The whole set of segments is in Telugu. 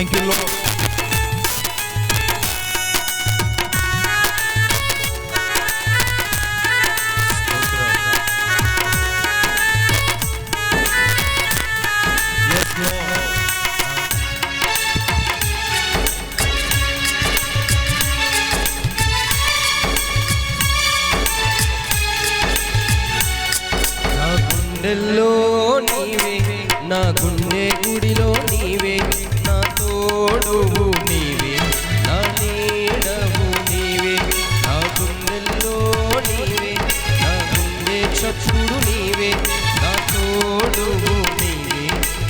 థ్యాంక్ యూ లో Yes, Lord. నా గుండెల్లో నీవే నా గుండె గుడిలో నీవే నా తోడువు నీవే. నా నీడవు నీవే. నా గుండెల్లో నీవే. నా గుండె చప్పుడు నీవే. నా తోడువు నీవే.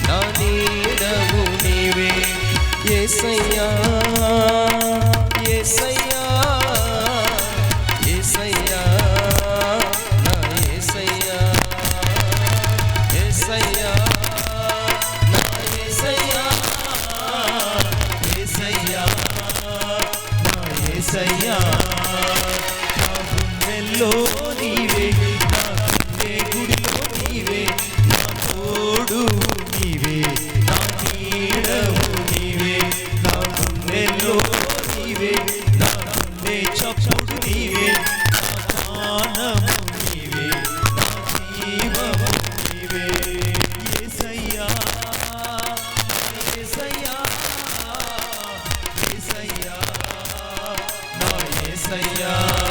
నా నీడవు నీవే. ఏసయ్యా. ఏసయ్యా ఏసయ్యా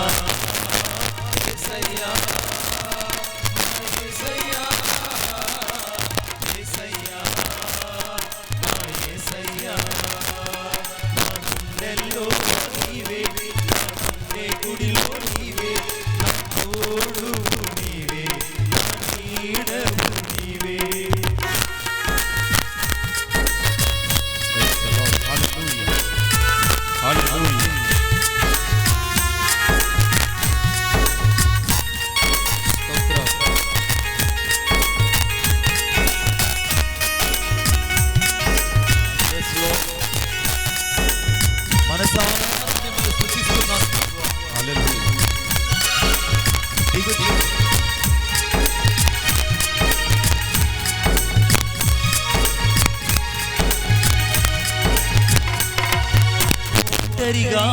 ఒంటరిగా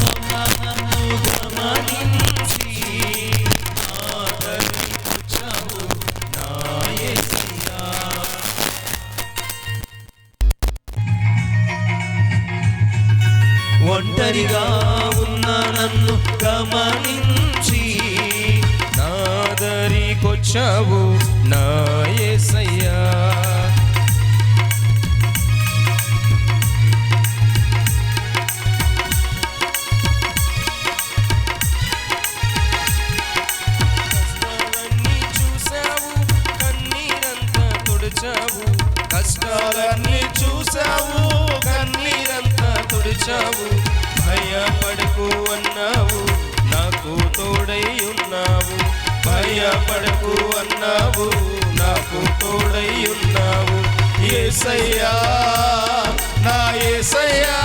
ఉన్న గమనించి ఆదరించావు నా ఒంటరిగా ఉన్న నన్ను గమనించి నాదరికొచ్చావు నా చేశావు? భయపడకు అన్నావు. నాకు తోడై ఉన్నావు. భయపడకు అన్నావు. నాకు తోడై ఉన్నావు. ఏసయ్యా నా ఏసయ్యా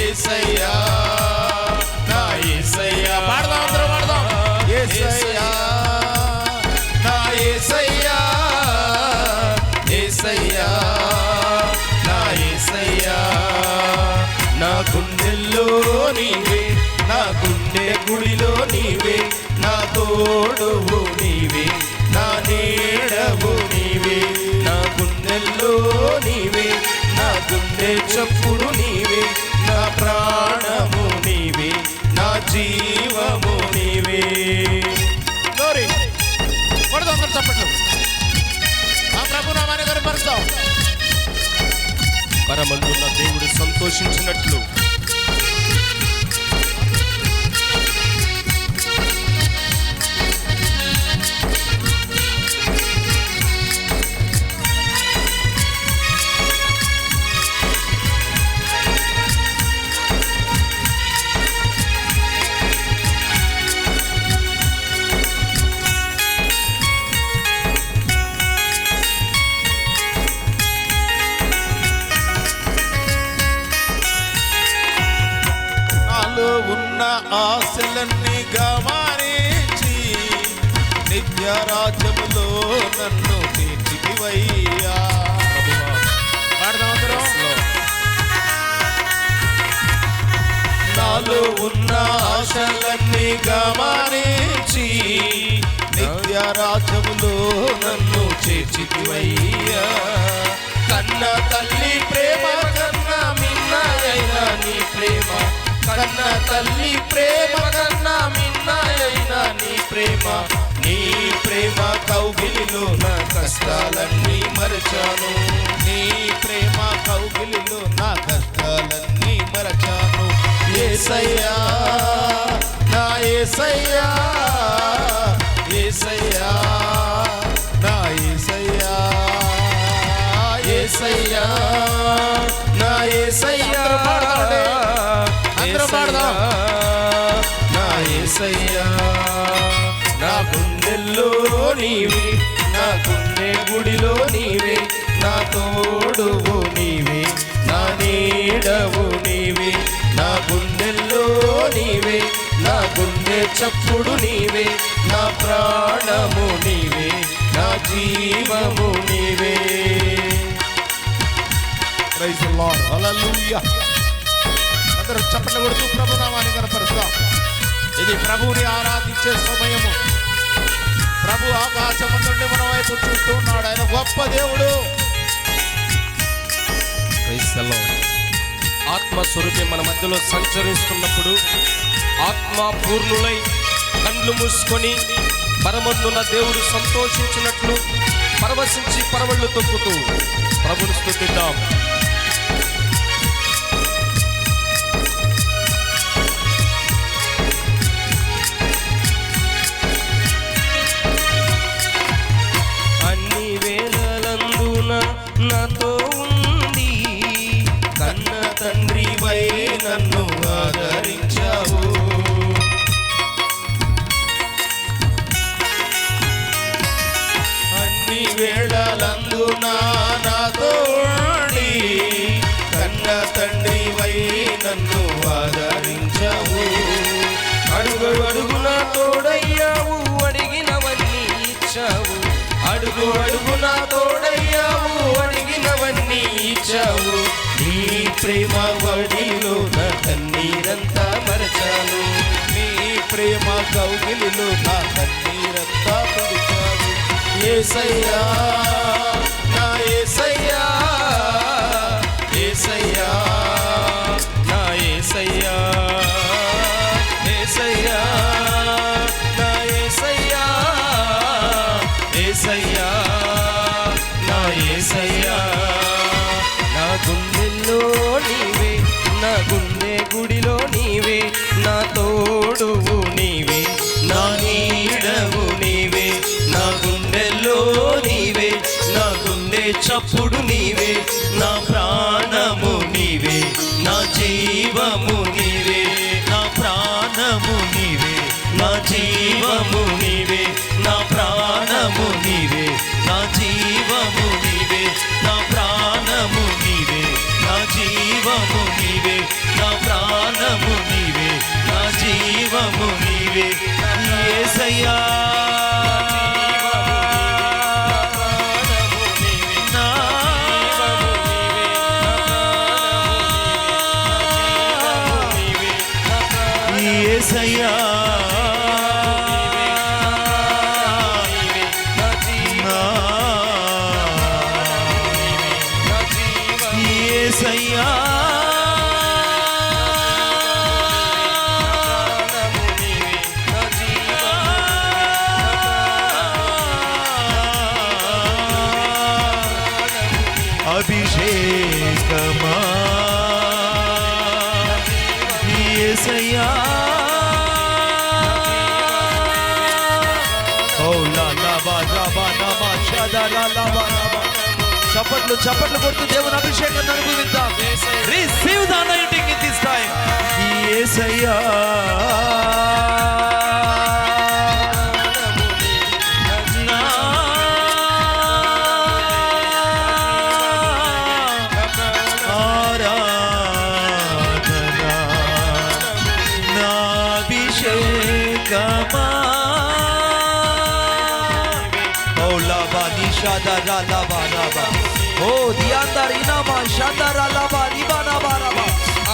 ఏసయ్యా నా ఏసయ్యా. పాడదాం అందరూ పాడదాం. ఏసయ్యా నా ఏసయ్యా. ఏసయ్యా గుండెల్లో నీవే నా గుండె గుడిలో నీవే నా తోడువు నీవే నా నీడవు నీవే నా గుండెల్లో నీవే నా గుండె చప్పుడు నీవే నా ప్రాణము నీవే నా జీవము నీవే. చప్పట్లు. ఆ ప్రభు నామాన్ని కనపరుస్తాం పరమందున్న దేవుడు సంతోషించినట్లు స్థలంలో నన్ను తీర్చివయ్యా నాలో ఉన్న ఆశలన్నీ గమనించి నిత్య రాజ్యములో నన్ను చేర్చివయ్యా కన్న తల్లి ప్రేమ కన్నా మిన్నైన నీ ప్రేమ. కన్న తల్లి ప్రేమ కన్నా మిన్నైన నీ ప్రేమ. ప్రేమ కౌగిలిలో నా కష్టాలన్నీ మరచాను. నీ ప్రేమ కౌగిలిలో నా కష్టాలన్నీ మరచాను. ఏసయ్యా నా ఏసయ్యా ఏసయ్యా నా ఏసయ్యా ఏసయ్యా నా ఏసయ్యా అందరూ పాడదాం. నా ఏసయ్యా గుడిలో నీవే నా తోడువు నీవే నా నీడవు నీవే నా గుండెల్లో నీవే నా గుండె చప్పుడు నీవే నా ప్రాణము నీవే నా జీవము నీవే. ప్రైజ్ లార్డ్ హల్లెలూయా అందరూ చప్పట్లు కొడుతూ ప్రభునామాన్ని కనపరుస్తాం. ఇది ప్రభువుని ఆరాధించే సమయము. ప్రభు ఆకాశము నుండి మన వైపు చూస్తూ ఉన్నాడు ఆయన గొప్ప దేవుడు. ఆత్మస్వరూపి ఆత్మ మన మధ్యలో సంచరిస్తున్నప్పుడు ఆత్మ పూర్ణులై కండ్లు మూసుకొని పరమందున్న దేవుడు సంతోషించినట్లు పరవశించి పరవళ్ళు తొక్కుతూ ప్రభుని స్థుతిద్దాం. అడుగు అడుగు నా తోడయ్యావు అడిగినవన్నీ ఇచ్చావు. నీ ప్రేమ వడిలో నా కన్నీరంతా మరచాను. నీ ప్రేమ కౌగిలిలో నా కన్నీరంతా తుడిచావు ఏసయ్యా నా ఏసయ్యా ఏసయ్యా నా ఏసయ్యా ఏసయ్యా. చప్పుడు నీవే నా ప్రాణము నీవే నా జీవము నీవే నా ప్రాణము నీవే నా జీవము నీవే నా ప్రాణము నీవే నా జీవము నీవే నా ప్రాణము నీవే నా జీవము నీవే నా ప్రాణము నీవే నా జీవము నీవే యేసయ్యా అభిషేకమా? యేసయ్యా చప్పట్లు చప్పట్లు కొడుతూ దేవుని అభిషేకాన్ని అనుభవిద్దాం. రిసీవ్ ద అనాయింటింగ్ నిషాదా రా లాబా రాబా ఓ దియాందా రీనామా షాదా రా లాబా రిబా నాబా రాబా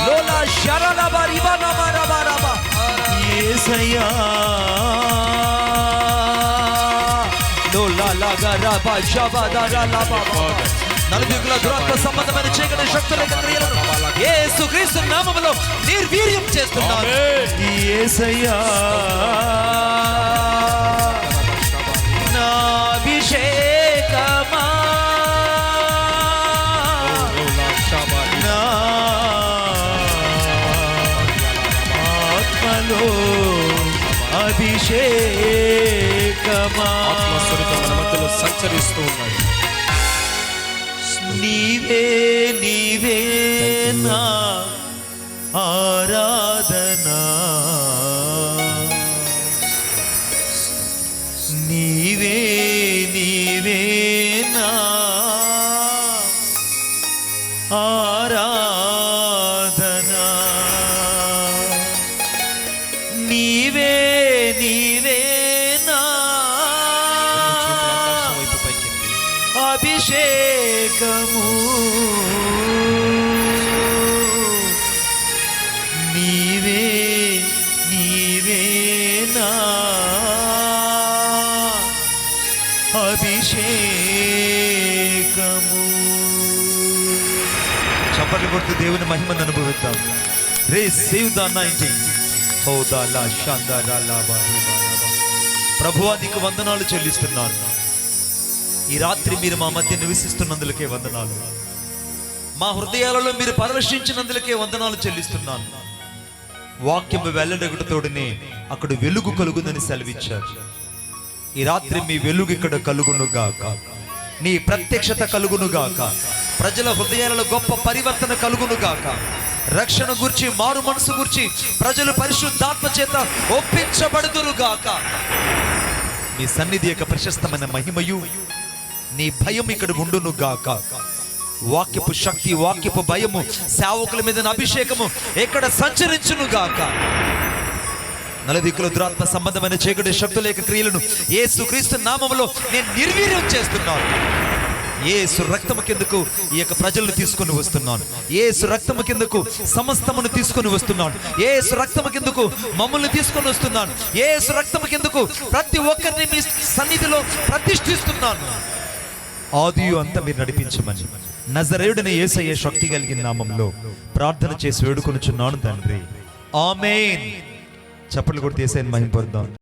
లోలా షరా లాబా రిబా నాబా రాబా రాబా యేసయ్యా రగరబ శబదరలబ. నలుగుల దురాత్మ సంబంధమైన చీకటి శక్తుల క్రియలను యేసుక్రీస్తు నామములో నిర్వీర్యం చేస్తున్నాను. యేసయ్యా సంచరిస్తూ ఉన్నాడు. నీవే నీవే నా ఆరాధనా అభిషేకము. నీవే నీవే నా అభిషేకము. చప్పట్లు కొడుతూ దేవుని మహిమను అనుభవిద్దాం. రే సేవ్ ద నైన్టీన్ ఓ దాలా శాందారా లాభా ప్రభువా నీకు వందనాలు చెల్లిస్తున్నాను. ఈ రాత్రి మీరు మా మధ్య నివసిస్తున్నందులకే వందనాలు. మా హృదయాలలో మీరు పరవశించినందులకే వందనాలు చెల్లిస్తున్నాను. వాక్యం వెళ్ళడగటతోడినే అక్కడ వెలుగు కలుగుదని సెలవిచ్చారు. ఈ రాత్రి మీ వెలుగు ఇక్కడ కలుగును గాక నీ ప్రత్యక్షత కలుగును గాక ప్రజల హృదయాలలో గొప్ప పరివర్తన కలుగునుగాక. రక్షణ గురించి మారు మనసు గురించి ప్రజలు పరిశుద్ధాత్మ చేత ఒప్పించబడుదురుగాక. గాక సన్నిధి యొక్క ప్రశస్తమైన మహిమయు నీ భయం ఇక్కడ ఉండును గాక. వాక్యపు శక్తి వాక్యపు భయము సేవకుల మీద అభిషేకము ఎక్కడ సంచరించును గాక. నలదిక్కుల దురాత్మ సంబంధమైన చీకటి శక్తుల యొక్క క్రియలను ఏసు క్రీస్తు నామములో నేను నిర్వీర్యం చేస్తున్నాను. ఏసు రక్తము కిందకు ఈ యొక్క ప్రజలను తీసుకొని వస్తున్నాను. ఏసు రక్తము కిందకు సమస్తమును తీసుకొని వస్తున్నాను. ఏసు రక్తము కిందకు మమ్మల్ని తీసుకొని వస్తున్నాను. ఏసు రక్తము కిందకు ప్రతి ఒక్కరిని మీ సన్నిధిలో ప్రతిష్ఠిస్తున్నాను. ఆదియు అంతా మీరు నడిపించమని. నజరేయుడిని ఏసయ్యే శక్తి కలిగిన నామంలో ప్రార్థన చేసి వేడుకొనుచున్నాను తండ్రి. ఆమేన్. చప్పట్లు కూడా ఏసైని మహింపొద్దాం